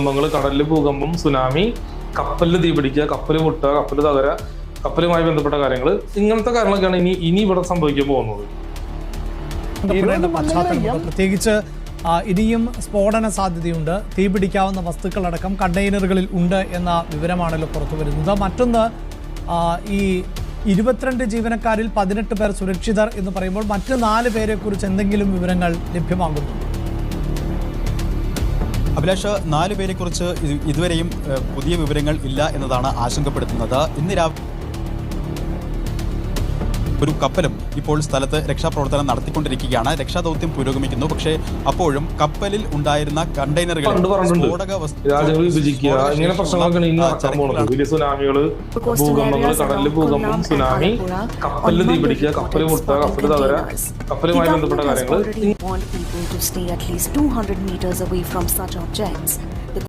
ഭൂകമ്പങ്ങൾ കടലിൽ ഭൂകമ്പം സുനാമി കപ്പലിൽ തീപിടിക്കുക കപ്പൽ പൊട്ടുക കപ്പൽ തകര കപ്പലുമായി ബന്ധപ്പെട്ട കാര്യങ്ങൾ ഇങ്ങനത്തെ കാര്യങ്ങളൊക്കെയാണ് ഇനി ഇനി ഇവിടെ സംഭവിക്കാൻ പോകുന്നത്. പ്രത്യേകിച്ച് ഇനിയും സ്ഫോടന സാധ്യതയുണ്ട്. തീപിടിക്കാവുന്ന വസ്തുക്കളടക്കം കണ്ടെയ്നറുകളിൽ ഉണ്ട് എന്ന വിവരമാണല്ലോ പുറത്തു വരുന്നത്. മറ്റൊന്ന് ഈ ഇരുപത്തിരണ്ട് ജീവനക്കാരിൽ പതിനെട്ട് പേർ സുരക്ഷിതർ എന്ന് പറയുമ്പോൾ മറ്റ് നാല് പേരെ കുറിച്ച് എന്തെങ്കിലും വിവരങ്ങൾ ലഭ്യമാകുന്നു അഭിലാഷ് നാല് പേരെക്കുറിച്ച് ഇതുവരെയും പുതിയ വിവരങ്ങൾ ഇല്ല എന്നതാണ് ആശങ്കപ്പെടുത്തുന്നത്. ഇന്ന് രാവിലെ ഒരു കപ്പലും ഇപ്പോൾ സ്ഥലത്ത് രക്ഷാപ്രവർത്തനം നടത്തിക്കൊണ്ടിരിക്കുകയാണ്. രക്ഷാദൗത്യം പുരോഗമിക്കുന്നു. പക്ഷേ അപ്പോഴും കപ്പലിൽ ഉണ്ടായിരുന്ന കണ്ടെയ്നറുകൾ സ്ഫോടക. ഭൂകമ്പങ്ങൾ കടലിൽ ഭൂകമ്പം സുനാമി കപ്പലിൽ തീപിടിക്കുക കപ്പൽ മുട്ട കപ്പൽ തകര കപ്പലുമായി ബന്ധപ്പെട്ട കാര്യങ്ങൾ